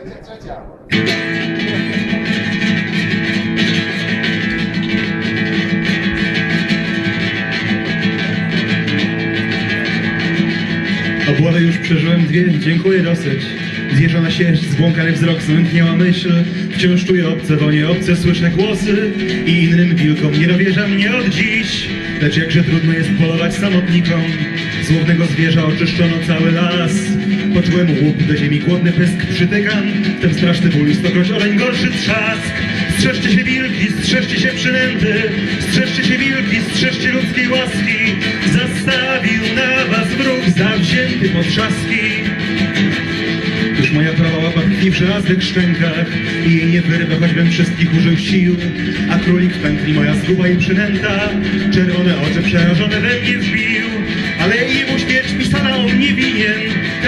Trzecia. Obławę już przeżyłem dwie, dziękuję dosyć. Zjeżona sierść, zbłąkany wzrok, zmętniała myśl. Wciąż czuję obce wonie, obce słyszę głosy. I innym wilkom nie dowierzam nie od dziś. Lecz jakże trudno jest polować samotnikom. Słownego zwierza oczyszczono cały las. Poczułem łup do ziemi, głodny pysk przytykam. Ten straszny ból stokroć oreń gorszy trzask. Strzeżcie się wilki, strzeżcie się przynęty. Strzeżcie się wilki, strzeżcie ludzkiej łaski. Zastawił na was wróg zawzięty pod trzaski. Już moja prawa łapa tkwi w żelaznych szczękach I jej nie wyrwę, choćbym wszystkich użył sił A królik w pętli moja zguba i przynęta Czerwone oczy przerażone we mnie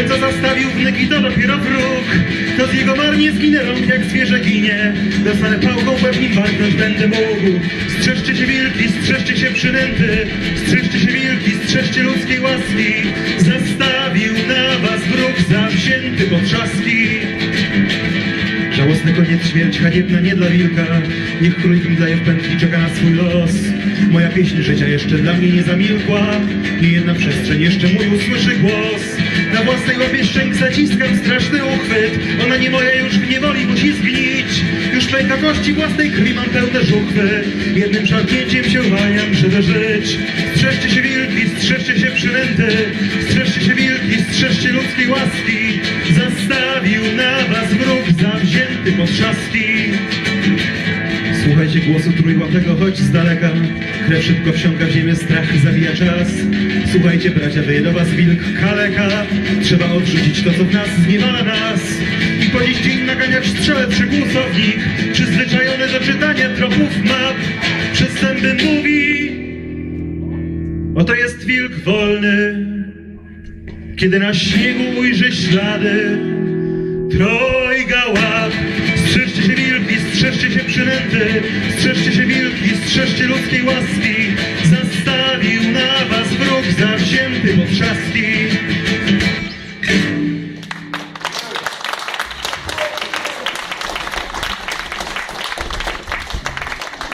co zastawił wnyki to dopiero wróg. To z jego marnie zginę rąk jak zwierzę ginie. Dostanę pałką pewnie walknąć będę mógł. Strzeżcie się wilki, strzeżcie się przynęty. Strzeżcie się wilki, strzeżcie ludzkiej łaski. Zastawił na was wróg zawzięty pod trzaski. Żałosny koniec, śmierć haniebna nie dla wilka. Niech królik mdleje w pętli, czeka na swój los. Moja pieśń życia jeszcze dla mnie nie zamilkła. I jedna przestrzeń jeszcze mój usłyszy głos Na własnej łapie szczęk zaciskam straszny uchwyt. Ona nie moja już w niewoli musi zgnić. Już pęka kości własnej krwi mam pełne żuchwy Jednym szarpnięciem się uwalniam, żeby żyć. Strzeżcie się wilki, strzeżcie się przynęty Strzeżcie się wilki, strzeżcie ludzkiej łaski. Zastawił na was wróg zawzięty pod trzaski Słuchajcie głosu trójłapego, choć z daleka. Krew szybko wsiąka w ziemię, strach zabija czas. Słuchajcie bracia, wyje do was wilk kaleka. Trzeba odrzucić to, co w nas zniewala nas. I po dziś dzień naganiać strzałę przygłosownik Przyzwyczajony do czytania tropów map. Przez zęby mówi Oto jest wilk wolny. Kiedy na śniegu ujrzy ślady Trojga się przynęty Strzeżcie się wilki, strzeżcie ludzkiej łaski. Zastawił na was wróg zawzięty pod trzaski